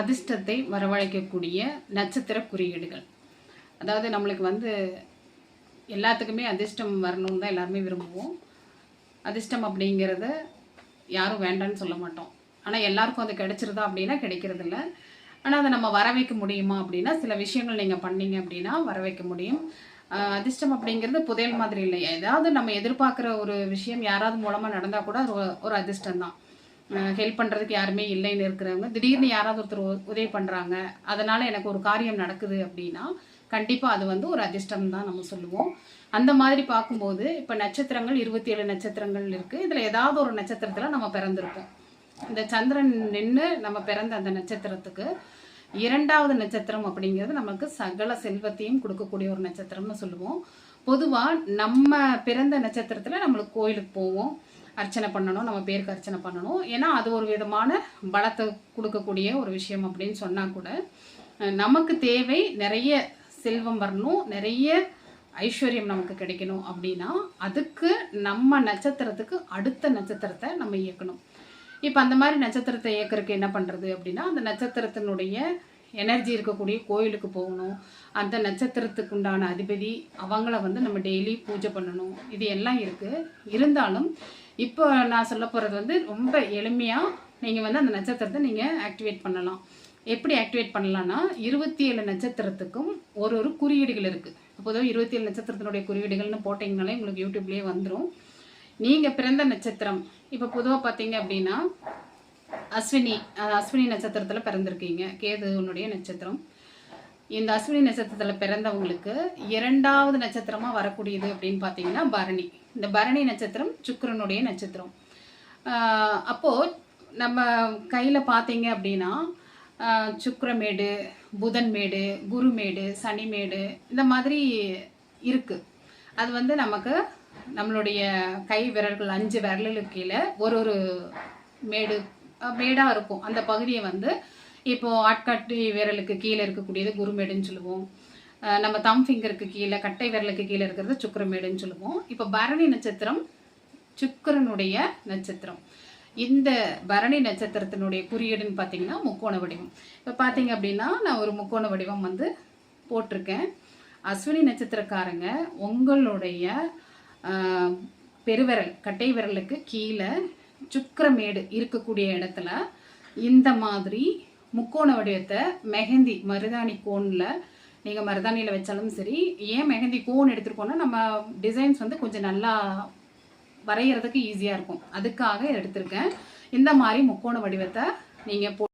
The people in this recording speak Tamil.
அதிர்ஷ்டத்தை வரவழைக்கக்கூடிய நட்சத்திர குறியீடுகள். அதாவது நம்மளுக்கு வந்து எல்லாத்துக்குமே அதிர்ஷ்டம் வரணும்னு தான் எல்லாருமே விரும்புவோம். அதிர்ஷ்டம் அப்படிங்கிறத யாரும் வேண்டான்னு சொல்ல மாட்டோம். ஆனால் எல்லாருக்கும் அது கிடைச்சிருதா அப்படின்னா கிடைக்கிறது இல்லை ஆனால் அதை நம்ம வர வைக்க முடியுமா அப்படின்னா சில விஷயங்கள் நீங்கள் பண்ணீங்க அப்படின்னா வர வைக்க முடியும் அதிர்ஷ்டம் அப்படிங்கிறது புதையல் மாதிரி இல்லை ஏதாவது நம்ம எதிர்பார்க்குற ஒரு விஷயம் யாராவது மூலமாக நடந்தால் கூட ஒரு அதிர்ஷ்டம் தான் ஹெல்ப் பண்ணுறதுக்கு யாருமே இல்லைன்னு இருக்கிறவங்க. திடீர்னு யாராவது ஒருத்தர் உதவி பண்ணுறாங்க அதனால் எனக்கு ஒரு காரியம் நடக்குது அப்படின்னா கண்டிப்பாக அது வந்து ஒரு அதிர்ஷ்டம் தான் நம்ம சொல்லுவோம். அந்த மாதிரி பார்க்கும்போது இப்போ நட்சத்திரங்கள் இருபத்தி ஏழு நட்சத்திரங்கள் இருக்குது இதில் ஏதாவது ஒரு நட்சத்திரத்தில் நம்ம பிறந்திருப்போம். இந்த சந்திரன் நின்று நம்ம பிறந்த அந்த நட்சத்திரத்துக்கு இரண்டாவது நட்சத்திரம் அப்படிங்கிறது நமக்கு சகல செல்வத்தையும் கொடுக்கக்கூடிய ஒரு நட்சத்திரம்னு சொல்லுவோம். பொதுவாக நம்ம பிறந்த நட்சத்திரத்தில் நம்மளுக்கு கோயிலுக்கு போவோம். அர்ச்சனை பண்ணணும் நம்ம பேருக்கு அர்ச்சனை பண்ணணும். ஏன்னா அது ஒரு விதமான பலத்தை கொடுக்கக்கூடிய ஒரு விஷயம் அப்படின்னு சொன்னால் கூட நமக்கு தேவை நிறைய செல்வம் வரணும் நிறைய ஐஸ்வர்யம் நமக்கு கிடைக்கணும் அப்படின்னா அதுக்கு நம்ம நட்சத்திரத்துக்கு அடுத்த நட்சத்திரத்தை நம்ம இயக்கணும். இப்போ அந்த மாதிரி நட்சத்திரத்தை இயக்கிறதுக்கு என்ன பண்ணுறது அப்படின்னா அந்த நட்சத்திரத்தினுடைய எனர்ஜி இருக்கக்கூடிய கோயிலுக்கு போகணும். அந்த நட்சத்திரத்துக்கு உண்டான அதிபதி அவங்கள வந்து நம்ம டெய்லி பூஜை பண்ணணும். இது எல்லாம் இருக்குது இருந்தாலும் இப்போ நான் சொல்ல போகிறது வந்து ரொம்ப எளிமையாக நீங்கள் வந்து அந்த நட்சத்திரத்தை நீங்கள் ஆக்டிவேட் பண்ணலாம். எப்படி ஆக்டிவேட் பண்ணலான்னா இருபத்தி ஏழு நட்சத்திரத்துக்கும் ஒரு ஒரு குறியீடுகள் இருக்குது பொதுவாக இருபத்தி ஏழு நட்சத்திரத்தினுடைய குறியீடுகள்னு போட்டிங்கனாலே உங்களுக்கு யூடியூப்லேயே வந்துடும் நீங்கள் பிறந்த நட்சத்திரம் இப்போ பொதுவாக பார்த்தீங்க அப்படின்னா அஸ்வினி அஸ்வினி நட்சத்திரத்தில் பிறந்திருக்கீங்க. கேதுனுடைய நட்சத்திரம். இந்த அஸ்வினி நட்சத்திரத்தில் பிறந்தவங்களுக்கு இரண்டாவது நட்சத்திரமாக வரக்கூடியது அப்படின்னு பார்த்தீங்கன்னா பரணி. இந்த பரணி நட்சத்திரம் சுக்கரனுடைய நட்சத்திரம். அப்போது நம்ம கையில் பார்த்தீங்க அப்படின்னா சுக்கரமேடு புதன்மேடு குருமேடு சனிமேடு இந்த மாதிரி இருக்குது அது வந்து நமக்கு நம்மளுடைய கை விரல்கள் அஞ்சு விரலுக்கு கீழே ஒரு ஒரு மேடு மேடாக இருக்கும். அந்த பகுதியை வந்து இப்போ ஆட்காட்டி விரலுக்கு கீழே இருக்கக்கூடியது குருமேடுன்னு சொல்லுவோம். நம்ம தம் ஃபிங்கருக்கு கீழே கட்டை விரலுக்கு கீழே இருக்கிறது சுக்கரமேடுன்னு சொல்லுவோம். இப்போ பரணி நட்சத்திரம் சுக்கரனுடைய நட்சத்திரம். இந்த பரணி நட்சத்திரத்தினுடைய குறியீடுன்னு பார்த்தீங்கன்னா முக்கோண வடிவம். இப்போ பார்த்தீங்க அப்படின்னா நான் ஒரு முக்கோண வடிவம் வந்து போட்டிருக்கேன். அஸ்வினி நட்சத்திரக்காரங்க உங்களுடைய பெருவிரல் கட்டை விரலுக்கு கீழே சுக்கரமேடு இருக்கக்கூடிய இடத்துல இந்த மாதிரி முக்கோண வடிவத்தை மெஹந்தி மருதாணி கோனில் நீங்கள் மருதாணியில் வச்சாலும் சரி ஏன் மெஹந்தி கோன் எடுத்துருக்கோன்னா நம்ம டிசைன்ஸ் வந்து கொஞ்சம் நல்லா வரைகிறதுக்கு ஈஸியாக இருக்கும். அதுக்காக எடுத்திருக்கேன். இந்த மாதிரி முக்கோண வடிவத்தை நீங்கள் போ